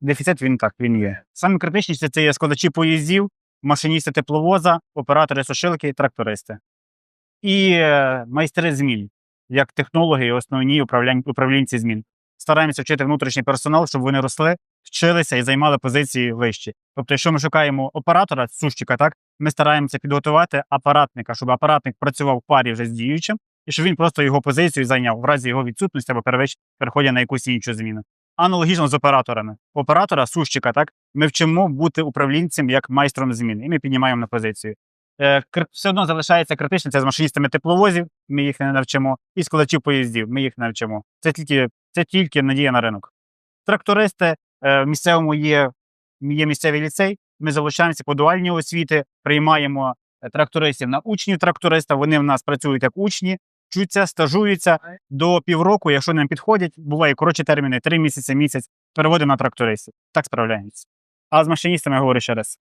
дефіцит він так, він є. Саме критичніше це є складачі поїздів, машиністи тепловоза, оператори сушилки, трактористи. І е, майстри змін, як технологи і основні управлінці змін. Стараємося вчити внутрішній персонал, щоб вони росли, вчилися і займали позиції вищі. Тобто, якщо ми шукаємо оператора, сущика, так ми стараємося підготувати апаратника, щоб апаратник працював в парі вже з діючим, і щоб він просто його позицію зайняв в разі його відсутності або переходять на якусь іншу зміну. Аналогічно з операторами. Оператора, сущика, так ми вчимо бути управлінцем як майстром змін, і ми піднімаємо на позицію. Е, все одно залишається критично, це з машиністами тепловозів, ми їх не навчимо, і складачів поїздів, ми їх не навчимо. Це тільки, це тільки надія на ринок. Трактористи е, в місцевому є, є місцевий ліцей. Ми залучаємося по дуальній освіти, приймаємо е, трактористів на учнів тракториста. Вони в нас працюють як учні, вчуться, стажуються до півроку. Якщо нам підходять, буває коротші терміни, три місяці, місяць, переводимо на трактористів. Так справляємося. А з машиністами говорю ще раз.